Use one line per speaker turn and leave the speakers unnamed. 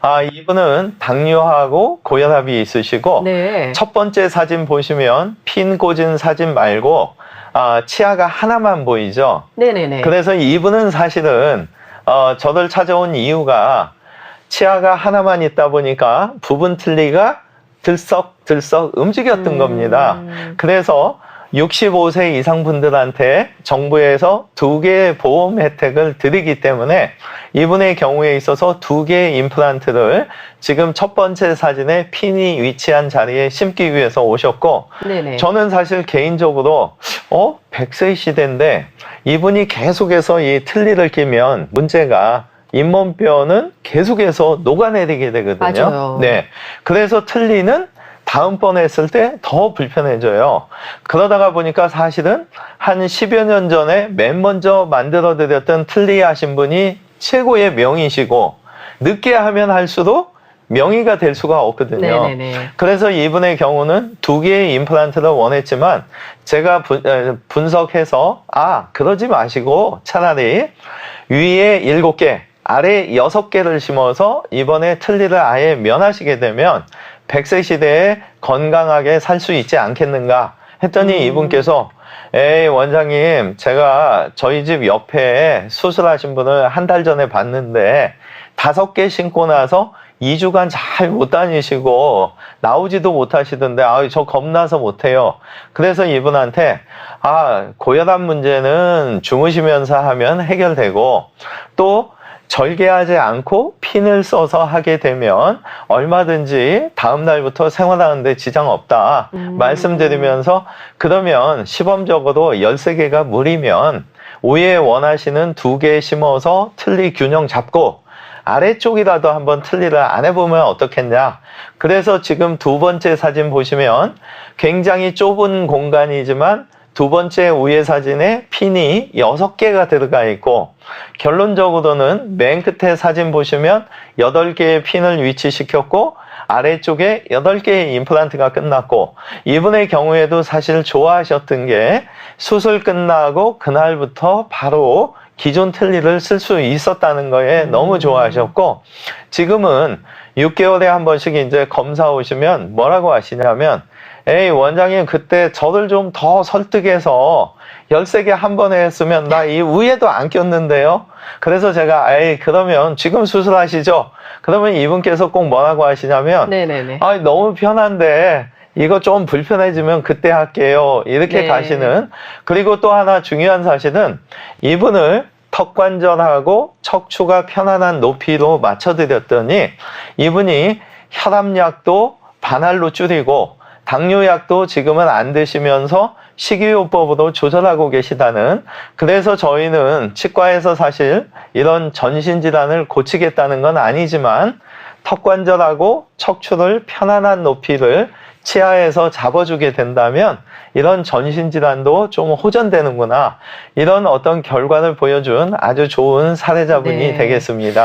아, 이분은 당뇨하고 고혈압이 있으시고
네.
첫 번째 사진 보시면 핀 꽂은 사진 말고 아, 치아가 하나만 보이죠.
네네네.
그래서 이분은 사실은 어, 저를 찾아온 이유가 치아가 하나만 있다 보니까 부분 틀니가 들썩들썩 움직였던
음.
겁니다. 그래서 65세 이상 분들한테 정부에서 두 개의 보험 혜택을 드리기 때문에 이분의 경우에 있어서 두 개의 임플란트를 지금 첫 번째 사진에 핀이 위치한 자리에 심기 위해서 오셨고
네네.
저는 사실 개인적으로 어 100세 시대인데 이분이 계속해서 이 틀니를 끼면 문제가 잇몸뼈는 계속해서 녹아내리게 되거든요.
맞아요.
네. 그래서 틀니는 다음번에 했을 때 더 불편해져요. 그러다가 보니까 사실은 한 10여 년 전에 맨 먼저 만들어 드렸던 틀니 하신 분이 최고의 명이시고 늦게 하면 할수록 명의가 될 수가 없거든요.
네네네.
그래서 이분의 경우는 두 개의 임플란트를 원했지만 제가 분석해서 아 그러지 마시고 차라리 위에 일곱 개 아래 여섯 개를 심어서 이번에 틀니를 아예 면하시게 되면 100세 시대에 건강하게 살 수 있지 않겠는가 했더니
음.
이분께서 에이 원장님 제가 저희 집 옆에 수술하신 분을 한 달 전에 봤는데 다섯 개 신고 나서 2주간 잘 못 다니시고 나오지도 못하시던데 아저 겁나서 못해요. 그래서 이분한테 아 고혈압 문제는 주무시면서 하면 해결되고 또 절개하지 않고 핀을 써서 하게 되면 얼마든지 다음 날부터 생활하는데 지장 없다
음.
말씀드리면서 그러면 시범적으로 13개가 무리면 위에 원하시는 두 개 심어서 틀니 균형 잡고 아래쪽이라도 한번 틀니를 안 해보면 어떻겠냐. 그래서 지금 두 번째 사진 보시면 굉장히 좁은 공간이지만 두 번째 위에 사진에 핀이 여섯 개가 들어가 있고 결론적으로는 맨 끝에 사진 보시면 여덟 개의 핀을 위치시켰고 아래쪽에 여덟 개의 임플란트가 끝났고 이분의 경우에도 사실 좋아하셨던 게 수술 끝나고 그날부터 바로 기존 틀니를 쓸 수 있었다는 거에
음.
너무 좋아하셨고 지금은 6개월에 한 번씩 이제 검사 오시면 뭐라고 하시냐면 에이 원장님 그때 저를 좀더 설득해서 13개 한 번에 했으면 나 이 위에도 안 꼈는데요. 그래서 제가 에이 그러면 지금 수술하시죠. 그러면 이분께서 꼭 뭐라고 하시냐면
네네네.
아 너무 편한데 이거 좀 불편해지면 그때 할게요. 이렇게
네.
가시는 그리고 또 하나 중요한 사실은 이분을 턱관절하고 척추가 편안한 높이로 맞춰드렸더니 이분이 혈압약도 반할로 줄이고 당뇨약도 지금은 안 드시면서 식이요법으로 조절하고 계시다는 그래서 저희는 치과에서 사실 이런 전신질환을 고치겠다는 건 아니지만 턱관절하고 척추를 편안한 높이를 치아에서 잡아주게 된다면 이런 전신질환도 좀 호전되는구나 이런 어떤 결과를 보여준 아주 좋은 사례자분이
네.
되겠습니다.